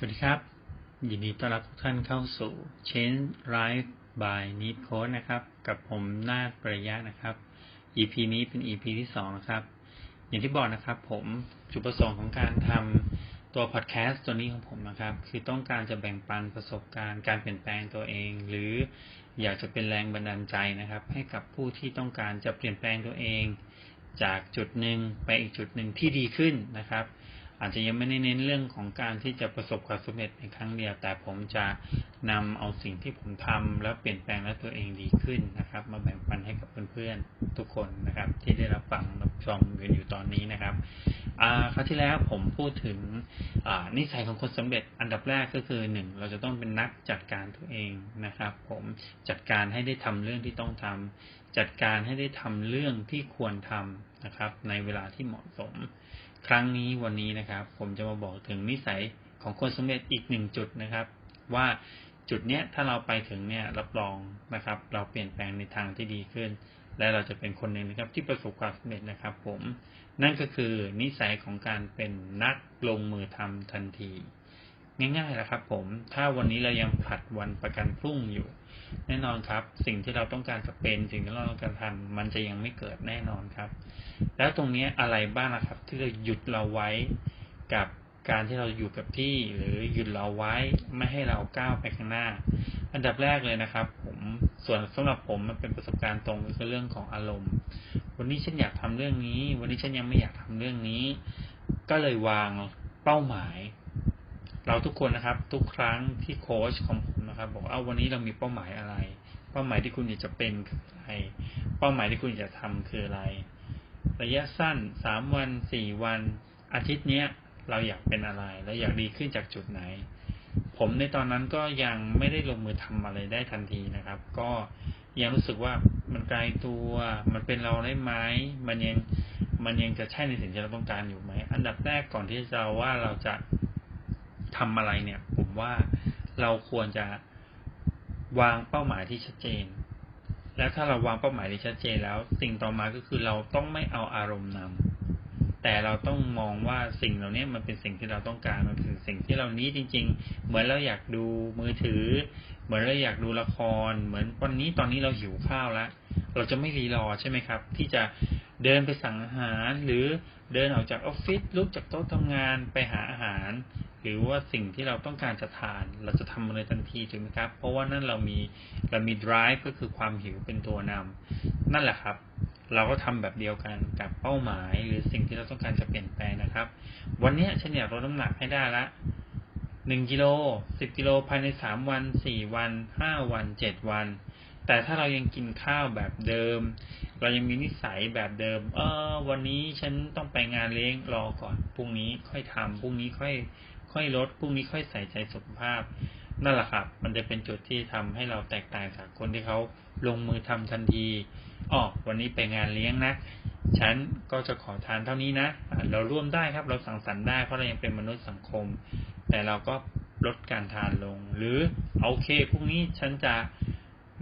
สวัสดีครับ ยินดีต้อนรับทุกท่านเข้าสู่ Change Life by Need Code นะครับ กับผมนาฏประยะนะครับ EP นี้เป็น EP ที่สองนะครับ อย่างที่บอกนะครับ ผมจุดประสงค์ของการทำตัวพอดแคสต์ตัวนี้ของผมนะครับ คือต้องการจะแบ่งปันประสบการณ์การเปลี่ยนแปลงตัวเอง หรืออยากจะเป็นแรงบันดาลใจนะครับ ให้กับผู้ที่ต้องการจะเปลี่ยนแปลงตัวเอง จากจุดหนึ่งไปอีกจุดหนึ่งที่ดีขึ้นนะครับ อาจจะยังไม่ได้เน้นเรื่องของการที่จะประสบความสำเร็จในครั้งเดียว แต่ผมจะนำเอาสิ่งที่ผมทำแล้วเปลี่ยนแปลงแล้วตัวเองดีขึ้นนะครับ มาแบ่งปันให้กับเพื่อนๆทุกคนนะครับ ที่ได้รับฟังรับชมกันอยู่ตอนนี้นะครับคราวที่แล้วผมพูดถึงนิสัยของคนสำเร็จอันดับแรกก็คือหนึ่งเราจะต้องเป็นนักจัดการตัวเองนะครับ ผมจัดการให้ได้ทำเรื่องที่ต้องทำจัดการให้ได้ทำเรื่องที่ควรทำนะครับ ในเวลาที่เหมาะสม ครั้งนี้วันนี้นะครับ ผมจะมาบอกถึงนิสัยของคนสำเร็จอีกหนึ่งจุดนะครับ ว่าจุดเนี้ยถ้าเราไปถึงเนี่ยรับรองนะครับ เราเปลี่ยนแปลงในทางที่ดีขึ้น และเราจะเป็นคนหนึ่งนะครับ ที่ประสบความสำเร็จนะครับ ผม นั่นก็คือนิสัยของการเป็นนักลงมือทำทันที ง่ายๆนะครับผม ถ้าวันนี้เรายังผลัดวันประกันพรุ่งอยู่ แน่นอนครับ สิ่งที่เราต้องการจะเป็นสิ่งที่เราต้องการทำมันจะยังไม่เกิดแน่นอนครับ แล้วตรงนี้อะไรบ้างนะครับ ที่จะหยุดเราไว้กับการที่เราอยู่กับที่หรือหยุดเราไว้ไม่ให้เราก้าวไปข้างหน้า อันดับแรกเลยนะครับ ผมส่วนสำหรับผมมันเป็นประสบการณ์ตรงก็คือเรื่องของอารมณ์ วันนี้ฉันอยากทำเรื่องนี้ วันนี้ฉันยังไม่อยากทำเรื่องนี้ ก็เลยวางเป้าหมาย เราทุกคนนะครับ ทุกครั้งที่โค้ชของผมนะครับ บอกเอาวันนี้เรามีเป้าหมายอะไร เป้าหมายที่คุณอยากจะเป็นคืออะไร เป้าหมายที่คุณอยากจะทำคืออะไร ระยะสั้นสามวันสี่วัน อาทิตย์เนี้ยเราอยากเป็นอะไร เราอยากดีขึ้นจากจุดไหน ผมในตอนนั้นก็ยังไม่ได้ลงมือทำอะไรได้ทันทีนะครับ ก็ยังรู้สึกว่ามันไกลตัว มันเป็นเราได้ไหมมันยังมันยังจะใช่ในสิ่งที่เราต้องการอยู่ไหม อันดับแรกก่อนที่จะว่าเราจะ ทำอะไรเนี่ย ผมว่าเราควรจะวางเป้าหมายที่ชัดเจน แล้วถ้าเราวางเป้าหมายที่ชัดเจนแล้ว สิ่งต่อมาก็คือเราต้องไม่เอาอารมณ์นำแต่เราต้องมองว่าสิ่งเหล่านี้มันเป็นสิ่งที่เราต้องการมันคือสิ่งที่เรานี้จริง ๆ เหมือนเราอยากดูมือถือ เหมือนเราอยากดูละคร เหมือนวันนี้ตอนนี้เราหิวข้าวแล้วเราจะไม่รีรอใช่ไหมครับ ที่จะเดินไปสั่งอาหารหรือเดินออกจากออฟฟิศลุกจากโต๊ะทำงานไปหาอาหารหรือว่าสิ่งที่เราต้องการจะทาน เราจะทำมันเลยทันทีถูกไหมครับ เพราะว่านั่นเรามีเรามี drive ก็คือความหิวเป็นตัวนำนั่นแหละครับ เราก็ทำแบบเดียวกันกับเป้าหมาย หรือสิ่งที่เราต้องการจะเปลี่ยนแปลงนะครับ วันนี้ฉันอยากลดน้ำหนักให้ได้ละหนึ่งกิโลสิบกิโลภายในสามวันสี่วันห้าวันเจ็ดวัน แต่ถ้าเรายังกินข้าวแบบเดิม เรายังมีนิสัยแบบเดิม เออ วันนี้ฉันต้องไปงานเลี้ยงรอก่อนพรุ่งนี้ค่อยทำพรุ่งนี้ค่อย ค่อยลดพรุ่งนี้ค่อยใส่ใจสุขภาพ นั่นแหละครับ มันจะเป็นจุดที่ทำให้เราแตกต่างจากคนที่เขาลงมือทำทันทีอ๋อวันนี้ไปงานเลี้ยงนะฉันก็จะขอทานเท่านี้นะเราร่วมได้ครับ เราสั่งสรรค์ได้เพราะเรายังเป็นมนุษย์สังคม แต่เราก็ลดการทานลง หรือโอเคพรุ่งนี้ฉันจะ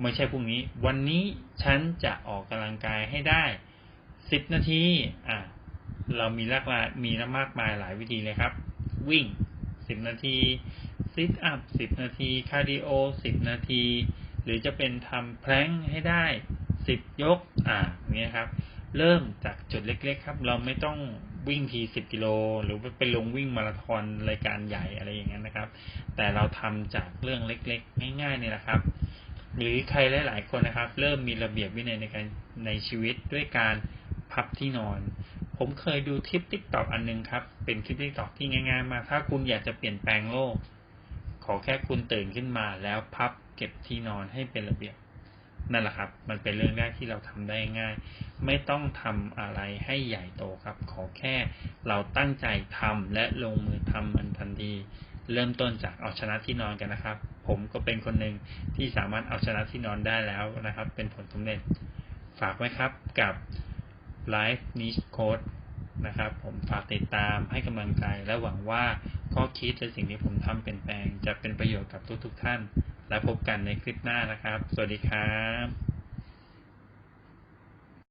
ไม่ใช่พรุ่งนี้ วันนี้ฉันจะออกกำลังกายให้ได้สิบนาที อะ เรามีหลากหลายมีมากมายหลายวิธีเลยครับ วิ่ง สิบนาทีซิทอัพสิบนาทีคาร์ดิโอสิบนาที หรือจะเป็นทำแพลงให้ได้สิบยกอ่าเนี้ยครับ เริ่มจากจุดเล็ก ๆ ครับ เราไม่ต้องวิ่งทีสิบกิโลหรือไปลงวิ่งมาราธอนรายการใหญ่อะไรอย่างนั้นนะครับ แต่เราทำจากเรื่องเล็ก ๆ ง่ายๆนี่แหละครับ หรือใครหลาย ๆ คนนะครับ เริ่มมีระเบียบวินัยในการในชีวิตด้วยการพับที่นอน ผมเคยดูคลิปทิกตอกอันนึงครับ เป็นคลิปทิกตอกที่ง่ายๆมาก ถ้าคุณอยากจะเปลี่ยนแปลงโลก ขอแค่คุณตื่นขึ้นมาแล้วพับเก็บที่นอนให้เป็นระเบียบ นั่นแหละครับ มันเป็นเรื่องแรกที่เราทำได้ง่าย ไม่ต้องทำอะไรให้ใหญ่โตครับ ขอแค่เราตั้งใจทำและลงมือทำมันทันที เริ่มต้นจากเอาชนะที่นอนกันนะครับ ผมก็เป็นคนหนึ่งที่สามารถเอาชนะที่นอนได้แล้วนะครับ เป็นผลสำเร็จ ฝากไว้ครับกับ ไลฟ์นิชโค้ดนะครับ ผมฝากติดตามให้กำลังใจ และหวังว่าข้อคิดและสิ่งที่ผมทำเปลี่ยนแปลง จะเป็นประโยชน์กับทุกๆทท่าน และพบกันในคลิปหน้านะครับ สวัสดีครับ